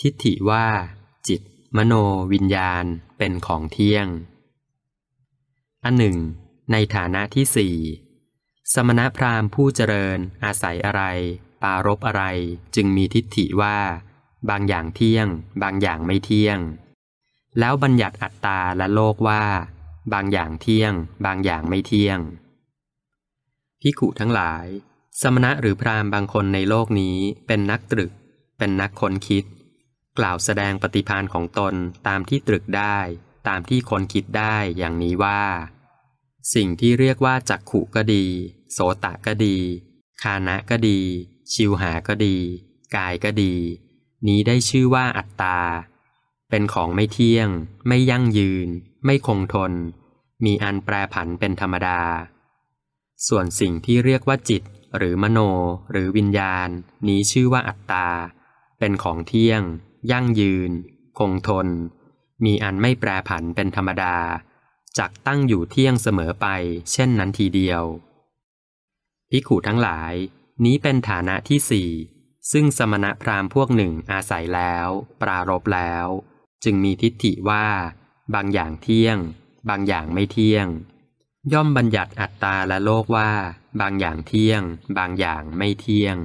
ทิฏฐิว่า จิต มโนวิญญาณเป็นของเที่ยง อันหนึ่ง ในฐานะที่สี่สมณพราหมณ์ผู้เจริญอาศัยอะไร ปารบอะไรจึงมีทิฏฐิว่า บางอย่างเที่ยง บางอย่างไม่เที่ยง แล้วบัญญัติอัตตาและโลกว่า บางอย่างเที่ยง บางอย่างไม่เที่ยงพิขุทั้งหลาย สมณะหรือพราหมณ์บางคนในโลกนี้เป็นนักตรึก เป็นนักค้นคิด กล่าวแสดงปฏิพานของตนตามที่ตรึกได้ ตามที่คนคิดได้อย่างนี้ว่า สิ่งที่เรียกว่าจักขุก็ดี โสตะก็ดี คานะก็ดี ชิวหาก็ดี กายก็ดี นี้ได้ชื่อว่าอัตตา เป็นของไม่เที่ยง ไม่ยั่งยืน ไม่คงทน มีอันแปรผันเป็นธรรมดา ส่วนสิ่งที่เรียกว่าจิต หรือมโน หรือวิญญาณ นี้ชื่อว่าอัตตา เป็นของเที่ยง ยั่งยืน คงทน มีอันไม่แปรผันเป็นธรรมดา จักตั้งอยู่เที่ยงเสมอไป เช่นนั้นทีเดียวพิขูทั้งหลาย นี้เป็นฐานะที่สี่ซึ่งสมณพราหมณ์พวกหนึ่งอาศัยแล้ว ปรารบแล้ว จึงมีทิฏฐิว่า บางอย่างเที่ยง บางอย่างไม่เที่ยง ย่อมบัญญัติอัตตาและโลกว่า บางอย่างเที่ยง บางอย่างไม่เที่ยง